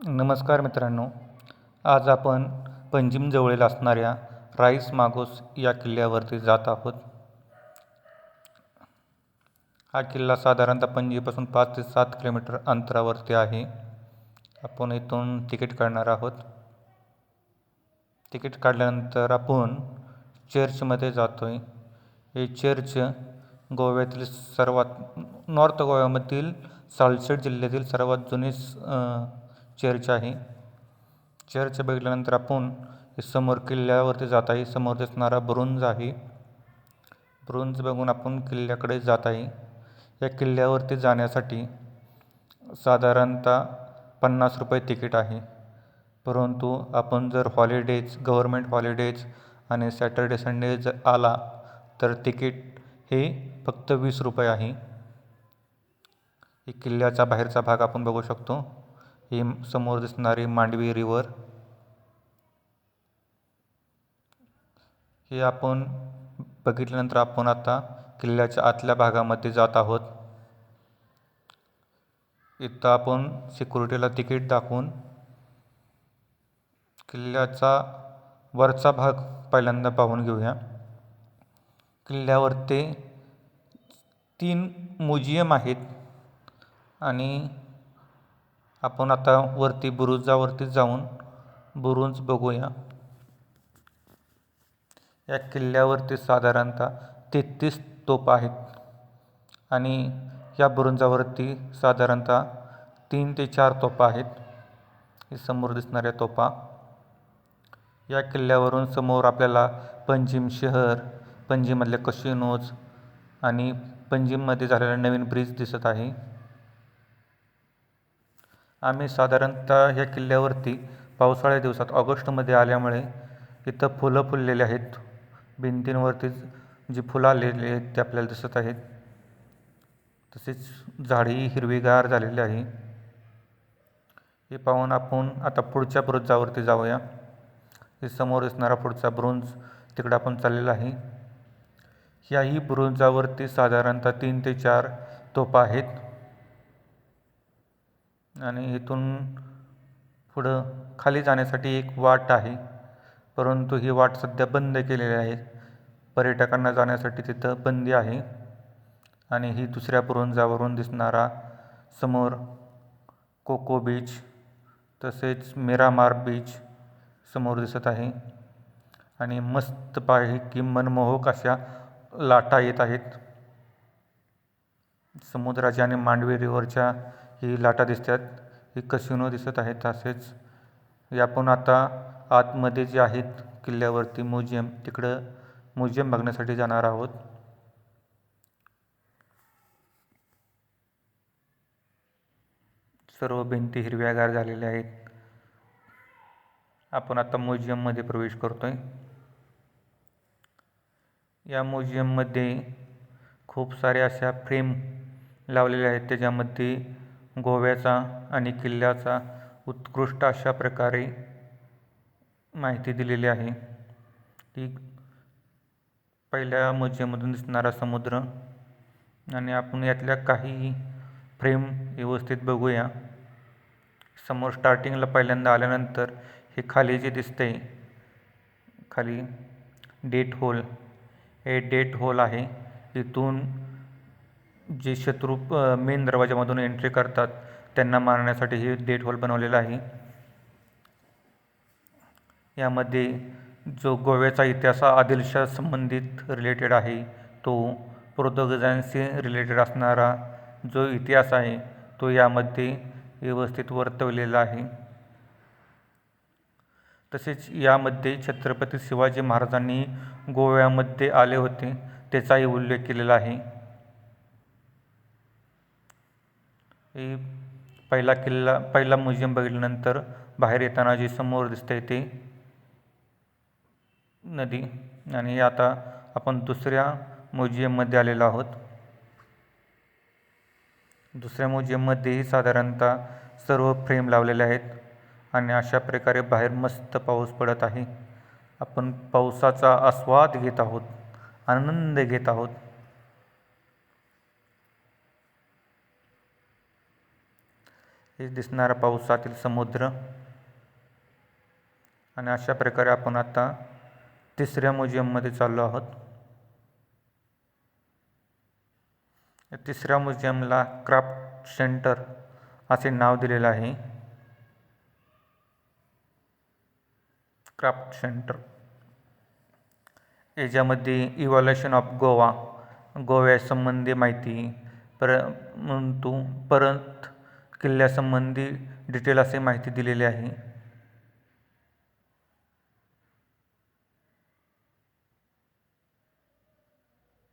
नमस्कार मित्रांनो आज आपण पंजिमजवळील असणाऱ्या राईस मागोस या किल्ल्यावरती जात आहोत. हा किल्ला साधारणतः पणजीपासून पाच ते सात किलोमीटर अंतरावरती आहे. आपण इथून तिकीट काढणार आहोत. तिकीट काढल्यानंतर आपण चर्चमध्ये जातो आहे हे चर्च गोव्यातील सर्वात नॉर्थ गोव्यामधील सालसेट जिल्ह्यातील सर्वात जुने चर्च आहे. चर्च बघितल्यानंतर आपण समोर किल्ल्यावरती जात आहे. समोर दिसणारा ब्रोंज आहे. ब्रोंज बघून आपण किल्ल्याकडे जात आहे. या किल्ल्यावरती जाण्यासाठी साधारणतः पन्नास रुपये तिकीट आहे. परंतु आपण जर हॉलिडेज गव्हर्मेंट हॉलिडेज आणि सॅटर्डे संडे जर आला तर तिकीट हे फक्त वीस रुपये आहे. किल्ल्याचा बाहेरचा भाग आपण बघू शकतो. ही समोर दिसणारी मांडवी रिवर. हे आपण बघितल्यानंतर आपण आता किल्ल्याच्या आतल्या भागामध्ये जात आहोत. इथं आपण सिक्युरिटीला तिकीट दाखवून किल्ल्याचा वरचा भाग पहिल्यांदा पाहून घेऊया. किल्ल्यावर ते तीन म्युझियम आहेत आणि आपण आता वरती बुरुजावरती जाऊन बुरुज बघूया. या किल्ल्यावरती साधारणतः तेहतीस तोप आहेत आणि या बुरुंजावरती साधारणतः तीन ते चार तोपा आहेत. हे समोर दिसणाऱ्या तोपा या किल्ल्यावरून समोर आपल्याला पंजिम शहर पंजिममधले कशिनोज आणि पंजिममध्ये झालेला नवीन ब्रिज दिसत आहे. आम्ही साधारणतः ह्या किल्ल्यावरती पावसाळ्या दिवसात ऑगस्टमध्ये आल्यामुळे इथं फुलं फुललेले आहेत. भिंतींवरती जी फुलं आलेली आहेत ते आपल्याला दिसत आहेत. तसेच झाडी हिरवीगार झालेली आहे. हे पाहून आपण आता पुढच्या ब्रुजावरती जाऊया. हे समोर असणारा पुढचा ब्रोंज तिकडं आपण चाललेला आहे. ह्याही ब्रोंजावरती साधारणतः तीन ते चार तोपा आहेत. आणि इथून पुढं खाली जाण्यासाठी एक वाट आहे. परंतु ही वाट सध्या बंद केलेली आहे. पर्यटकांना जाण्यासाठी तिथं बंदी आहे. आणि ही दुसऱ्या पुरुंजावरून दिसणारा समोर कोको बीच तसेच मिरामार बीच समोर दिसत आहे. आणि मस्त की मनमोहक अशा लाटा येत आहेत. समुद्राच्या आणि मांडवी रिव्हरच्या ही लाटा दिसतात ही कसिनो दिसत आहेत तसेच हे आपण आता आतमध्ये जे आहेत किल्ल्यावरती म्युझियम तिकडं म्युझियम बघण्यासाठी जाणार आहोत. सर्व भिंती हिरव्यागार झालेल्या आहेत. आपण आता म्युझियममध्ये प्रवेश करतोय. या म्युझियममध्ये खूप साऱ्या अशा फ्रेम लावलेल्या आहेत त्याच्यामध्ये गोव्याचा आणि किल्ल्याचा उत्कृष्ट अशा प्रकारे माहिती दिलेली आहे. ती पहिल्या मजेमधून दिसणारा समुद्र. आणि आपण यातल्या काही फ्रेम व्यवस्थित बघूया. समोर स्टार्टिंगला पहिल्यांदा आल्यानंतर हे खाली जे दिसते खाली डेट होल हे डेट होल आहे. इथून जे शत्रू मेन दरवाजामधून एंट्री करतात त्यांना मारण्यासाठी हे डेट हॉल बनवलेलं आहे. यामध्ये जो गोव्याचा इतिहास आदिलशाह संबंधित रिलेटेड आहे तो पोर्तुगजांशी रिलेटेड असणारा जो इतिहास आहे तो यामध्ये व्यवस्थित वर्तवलेला आहे. तसेच यामध्ये छत्रपती शिवाजी महाराजांनी गोव्यामध्ये आले होते त्याचाही उल्लेख केलेला आहे. हे पहिला किल्ला पहिला म्युझियम बघितल्यानंतर बाहेर येताना जे समोर दिसतंय ते नदी. आणि आता आपण दुसऱ्या म्युझियममध्ये आलेलो आहोत. दुसऱ्या म्युझियममध्येही साधारणतः सर्व फ्रेम लावलेले आहेत आणि अशा प्रकारे बाहेर मस्त पाऊस पडत आहे. आपण पावसाचा आस्वाद घेत आहोत आनंद घेत आहोत. हे दिसणारा पावसातील समुद्र. आणि अशा प्रकारे आपण आता तिसऱ्या म्युझियममध्ये चाललो आहोत. तिसऱ्या म्युझियमला क्राफ्ट सेंटर असे नाव दिलेलं आहे. क्राफ्ट सेंटर याच्यामध्ये इव्हॉल्युशन ऑफ गोवा गोव्यासंबंधी माहिती परंतु परत किल्ल्यासंबंधी डिटेल असे माहिती दिलेली आहे.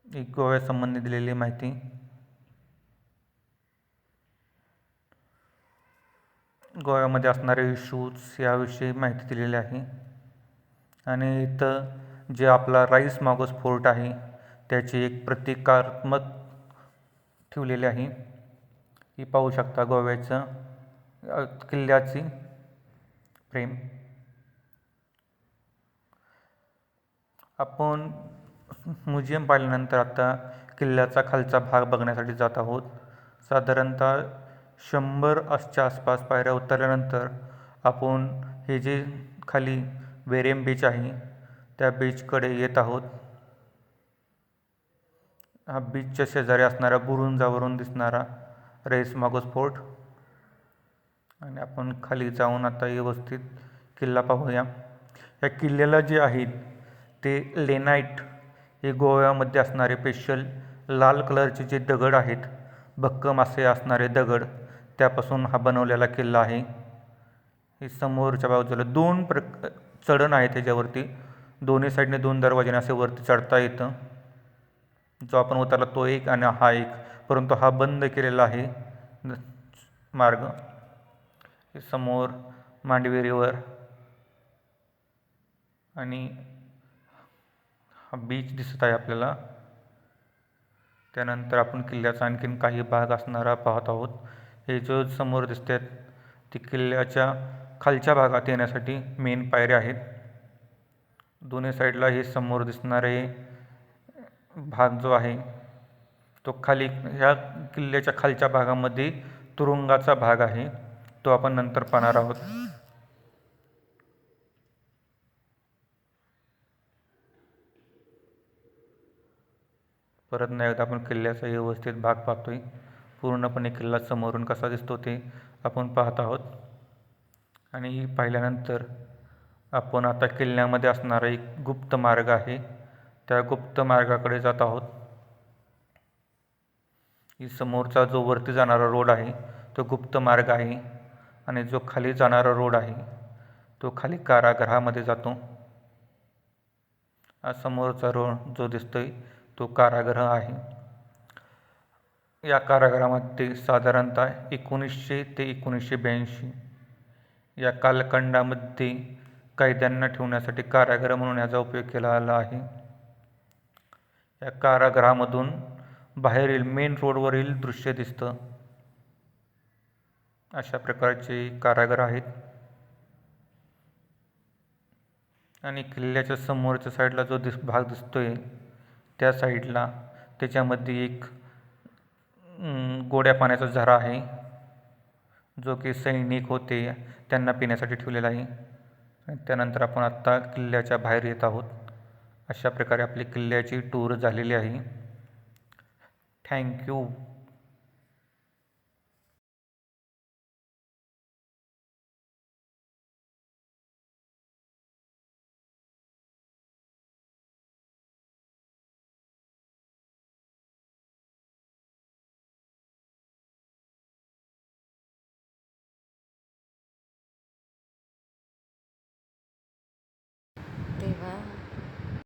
एक गोव्यासंबंधी दिलेली माहिती. गोव्यामध्ये असणारे इश्यूज याविषयी माहिती दिलेली आहे. आणि इथं जे आपला राईस मागोस फोर्ट आहे त्याची एक प्रतिकात्मक ठेवलेली आहे. ही पाहू शकता गोव्याचं किल्ल्याची प्रेम. आपण म्युझियम पाहिल्यानंतर आता किल्ल्याचा खालचा भाग बघण्यासाठी जात आहोत. साधारणतः शंभर असच्या आसपास पायऱ्या उतरल्यानंतर आपण हे जे खाली वेरेम बीच आहे त्या बीचकडे येत आहोत. हा बीचच्या शेजारी असणारा बुरुंजावरून दिसणारा रेस मागोस फोर्ट आणि आपण खाली जाऊन आता व्यवस्थित किल्ला पाहूया. या किल्ल्याला जे आहेत ते लेनाईट हे गोव्यामध्ये असणारे स्पेशल लाल कलरचे जे दगड आहेत भक्कम असे असणारे दगड त्यापासून हा बनवलेला किल्ला आहे. हे समोरच्या बाजूला दोन प्र चढण आहे त्याच्यावरती दोन्ही साईडने दोन दरवाजेने असे वरती चढता येतं. जो आपण उतरला तो एक आणि हा एक. परंतु हा बंद केलेला आहे. मार्ग. हे समोर मांडवी आणि हा बीच दिसत आहे आपल्याला. त्यानंतर आपण किल्ल्याचा आणखीन काही भाग असणारा पाहत आहोत. हे जो समोर दिसतात ती किल्ल्याच्या खालच्या भागात येण्यासाठी मेन पायऱ्या आहेत. दोन्ही साईडला हे समोर दिसणारे भाग जो आहे तो खाली ह्या किल्ल्याच्या खालच्या भागामध्ये तुरुंगाचा भाग आहे. तो आपण नंतर पाहणार आहोत. परत नाही आपण किल्ल्याचा व्यवस्थित भाग पाहतोय. पूर्णपणे किल्ला समोरून कसा दिसतो ते आपण पाहत आहोत. आणि पाहिल्यानंतर आपण आता किल्ल्यामध्ये असणारा एक गुप्त मार्ग आहे. त्या गुप्त मार्गाकडे जात आहोत. ही समोरचा जो वरती जाणारा रोड आहे तो गुप्त मार्ग आहे आणि जो खाली जाणारा रोड आहे तो खाली कारागृहामध्ये जातो. हा समोरचा रोड जो दिसतोय तो कारागृह आहे. या कारागृहामध्ये साधारणतः एकोणीसशे ते एकोणीसशे ब्याऐंशी या कालखंडामध्ये कैद्यांना ठेवण्यासाठी कारागृह म्हणून याचा उपयोग केला आला आहे. या कारागृहामधून बाहेरील मेन रोडवरील दृश्य दिसतं. अशा प्रकारचे कारागृह आहेत. आणि किल्ल्याच्या समोरच्या साईडला जो दिस भाग दिसतोय त्या साईडला त्याच्यामध्ये एक गोड्या पाण्याचा झरा आहे. जो की सैनिक होते त्यांना पिण्यासाठी ठेवलेला आहे. त्यानंतर आपण आत्ता किल्ल्याच्या बाहेर येत आहोत. अशा प्रकारे आपली किल्ल्याची टूर झालेली आहे. Thank you.